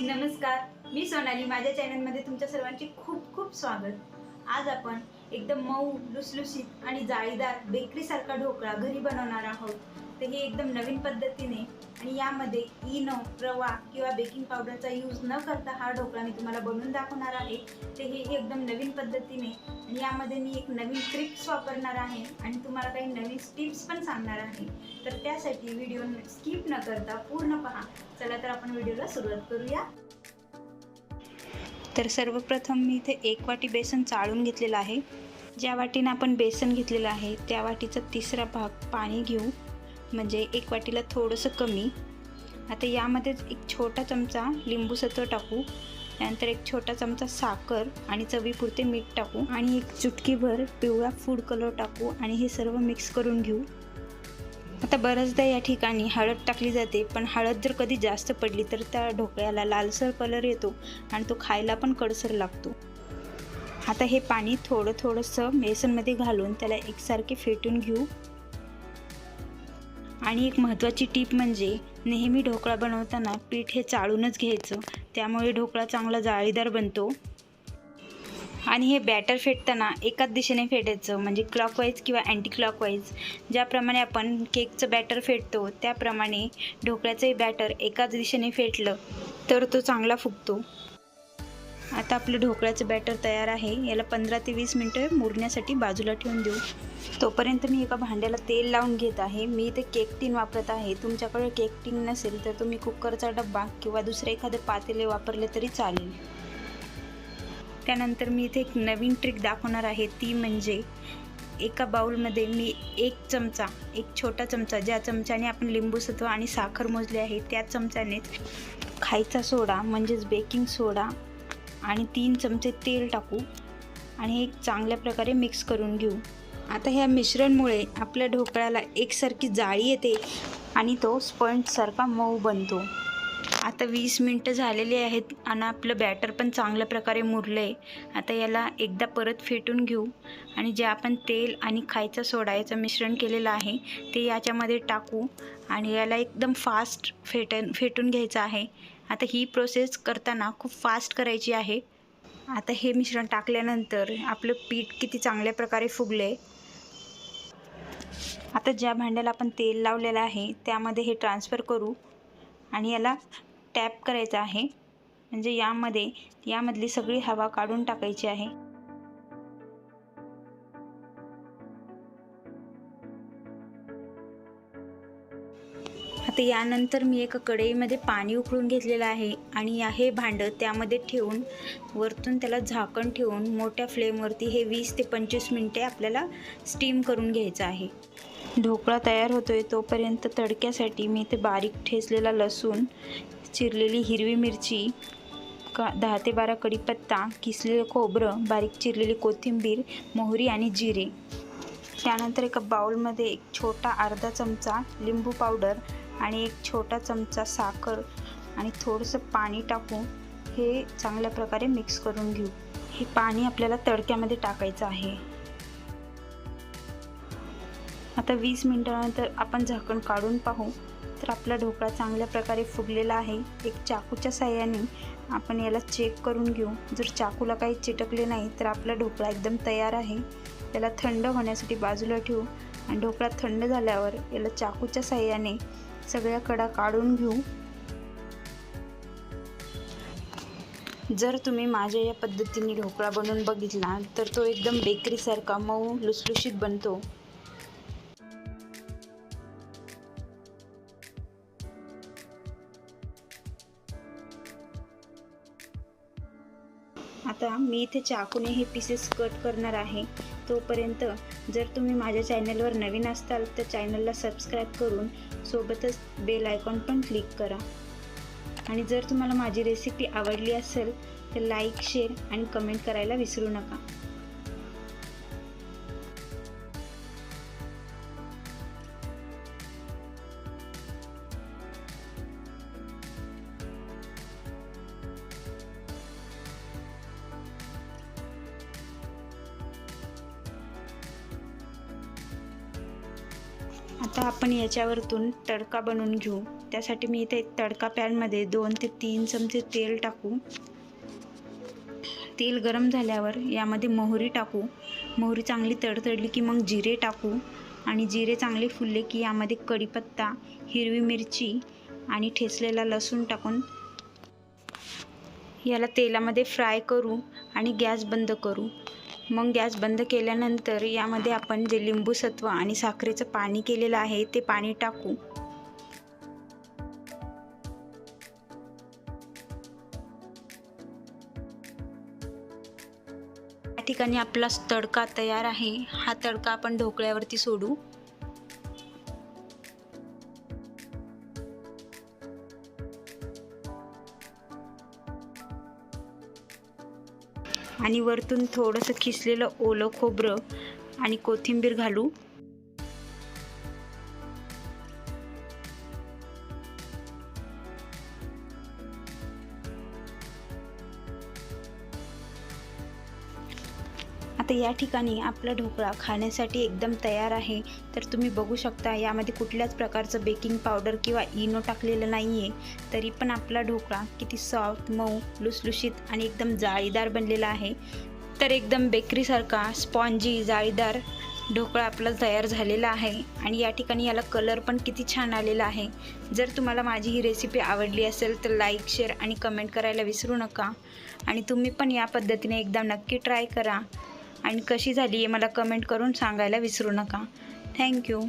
नमस्कार मी सोनाली. माझ्या चॅनलमध्ये तुमच्या सर्वांचे खूप खूप स्वागत. आज आपण एकदम मऊ लुसलुसीत आणि जाळीदार बेकरीसारखा ढोकळा घरी बनवणार आहोत. तर हे एकदम नवीन पद्धतीने आणि यामध्ये इनो रवा किंवा बेकिंग पावडरचा यूज न करता हा ढोकळा मी तुम्हाला बनवून दाखवणार आहे. ते हे एकदम नवीन पद्धतीने आणि यामध्ये मी एक नवीन ट्रिक्स वापरणार आहे आणि तुम्हाला काही नवीन टिप्स पण सांगणार आहे. तर त्यासाठी व्हिडिओ स्किप न करता पूर्ण पहा. चला तर आपण व्हिडिओला सुरुवात करूया. तर सर्वप्रथम मी इथे एक वाटी बेसन चाळून घेतलेलं आहे. ज्या वाटीनं आपण बेसन घेतलेलं आहे त्या वाटीचा तिसरा भाग पाणी घेऊ. म्हणजे एक वाटीला थोडंसं कमी. आता यामध्येच एक छोटा चमचा लिंबूसत्व टाकू. त्यानंतर एक छोटा चमचा साखर आणि चवीपुरते मीठ टाकू. आणि एक चुटकीभर पिवळा फूड कलर टाकू आणि हे सर्व मिक्स करून घेऊ. आता बऱ्याचदा या ठिकाणी हळद टाकली जाते पण हळद जर कधी जास्त पडली तर त्या ढोकळ्याला लालसर कलर येतो आणि तो खायला पण कडसर लागतो. आता हे पाणी थोडं थोडंसं बेसनमध्ये घालून त्याला एकसारखे फेटून घेऊ. आणि एक महत्त्वाची टीप म्हणजे नेहमी ढोकळा बनवताना पीठ हे चाळूनच घ्यायचं. त्यामुळे ढोकळा चांगला जाळीदार बनतो. आणि हे बॅटर फेटताना एकाच दिशेने फेटायचं म्हणजे क्लॉकवाईज किंवा अँटी क्लॉकवाईज ज्याप्रमाणे आपण केकचं बॅटर फेटतो त्याप्रमाणे ढोकळ्याचंही बॅटर एकाच दिशेने फेटलं तर तो चांगला फुगतो. आता आपलं ढोकळ्याचं बॅटर तयार आहे. याला पंधरा ते वीस मिनटं मुरण्यासाठी बाजूला ठेवून देऊ. तोपर्यंत मी एका भांड्याला तेल लावून घेत आहे. मी इथे केक टीन वापरत आहे. तुमच्याकडे केक टीन नसेल तर तुम्ही कुकरचा डब्बा किंवा दुसरे एखादे पातेले वापरले तरी चालेल. त्यानंतर मी इथे एक नवीन ट्रिक दाखवणार आहे. ती म्हणजे एका बाउलमध्ये मी एक चमचा एक छोटा चमचा ज्या चमच्याने आपण लिंबू सत्व आणि साखर मोजले आहे त्या चमच्यानेच खायचा सोडा म्हणजेच बेकिंग सोडा आणि तीन चमचे तेल टाकू आणि एक चांगल्या प्रकारे मिक्स करून घेऊ. आता ह्या मिश्रणमुळे आपल्या ढोकळ्याला एकसारखी जाळी येते आणि तो स्पंजसारखा मऊ बनतो. आता वीस मिनटं झालेली आहेत आणि आपलं बॅटर पण चांगल्या प्रकारे मुरलं आहे आता याला एकदा परत फेटून घेऊ आणि जे आपण तेल आणि खायचा सोडा याचं मिश्रण केलेलं आहे ते याच्यामध्ये टाकू आणि याला एकदम फास्ट फेटन फेटून घ्यायचं आहे. आता ही प्रोसेस करताना खूप फास्ट करायची आहे. आता हे मिश्रण टाकल्यानंतर आपलं पीठ किती चांगल्या प्रकारे फुगले आता ज्या भांड्याला आपण तेल लावलेलं आहे त्यामध्ये हे ट्रान्सफर करू आणि याला टॅप करायचं आहे. म्हणजे यामध्ये यामधली सगळी हवा काढून टाकायची आहे. आता यानंतर मी एका कढईमध्ये पाणी उकळून घेतलेलं आहे आणि हे भांडं त्यामध्ये ठेवून वरतून त्याला झाकण ठेवून मोठ्या फ्लेमवरती हे वीस ते पंचवीस मिनटे आपल्याला स्टीम करून घ्यायचं आहे. ढोकळा तयार होतो आहे तोपर्यंत तडक्यासाठी मी इथे बारीक ठेचलेला लसूण चिरलेली हिरवी मिरची का दहा ते बारा कढीपत्ता किसलेलं खोबरं बारीक चिरलेली कोथिंबीर मोहरी आणि जिरे. त्यानंतर एका बाउलमध्ये एक छोटा अर्धा चमचा लिंबू पावडर आणि एक छोटा चमचा साखर आणि थोडंसं पाणी टाकून हे चांगल्या प्रकारे मिक्स करून घेऊ. हे पाणी आपल्याला तडक्यामध्ये टाकायचं आहे. आता वीस मिनटानंतर आपण झाकण काढून पाहू. तर आपला ढोकळा चांगल्या प्रकारे फुगलेला आहे. एक चाकूच्या साह्याने आपण याला चेक करून घेऊ. जर चाकूला काही चिटकले नाही तर आपला ढोकळा एकदम तयार आहे. त्याला थंड होण्यासाठी बाजूला ठेवू. आणि ढोकळा थंड झाल्यावर याला चाकूच्या साह्याने सगळ्या कडा काढून घेऊ. जर तुम्ही माझ्या या पद्धतीने ढोकळा बनवून बघितला तर तो एकदम बेकरीसारखा मऊ लुसलुशीत बनतो. आता मी इथे चाकूने हे पीसेस कट करणार आहे. तोपर्यंत जर तुम्ही माझ्या चॅनलवर नवीन असताल तर चॅनलला सबस्क्राईब करून सोबतच बेल आयकॉन पण क्लिक करा. आणि जर तुम्हाला माझी रेसिपी आवडली असेल तर लाईक शेअर आणि कमेंट करायला विसरू नका. आता आपण याच्यावरतून तडका बनवून घेऊ. त्यासाठी मी इथे तडका पॅनमध्ये दोन ते तीन चमचे तेल टाकू. तेल गरम झाल्यावर यामध्ये मोहरी टाकू. मोहरी चांगली तडतडली की मग जिरे टाकू. आणि जिरे चांगले फुलले की यामध्ये कढीपत्ता हिरवी मिरची आणि ठेचलेला लसूण टाकून याला तेलामध्ये फ्राय करू आणि गॅस बंद करू. मग गॅस बंद केल्यानंतर यामध्ये आपण जे लिंबूसत्व आणि साखरेचं पाणी केलेलं आहे ते पाणी टाकू. या ठिकाणी आपला तडका तयार आहे. हा तडका आपण ढोकळ्यावरती सोडू. आणि वरतून थोडंसं खिसलेलं ओलं खोबरं आणि कोथिंबीर घालू. आता या ठिकाणी आपला ढोकळा खाण्यासाठी एकदम तयार आहे. तर तुम्ही बघू शकता यामध्ये कुठल्याच प्रकारचं बेकिंग पावडर किंवा इनो टाकलेलं नाही आहे तरी पण आपला ढोकळा किती सॉफ्ट मऊ लुसलुशीत आणि एकदम जाळीदार बनलेला आहे. तर एकदम बेकरीसारखा स्पॉन्जी जाळीदार ढोकळा आपला तयार झालेला आहे. आणि या ठिकाणी याला कलर पण किती छान आलेला आहे. जर तुम्हाला माझी ही रेसिपी आवडली असेल तर लाईक शेअर आणि कमेंट करायला विसरू नका. आणि तुम्ही पण या पद्धतीने एकदा नक्की ट्राय करा. आणि कशी झाली आहे मला कमेंट करून सांगायला विसरू नका. थँक्यू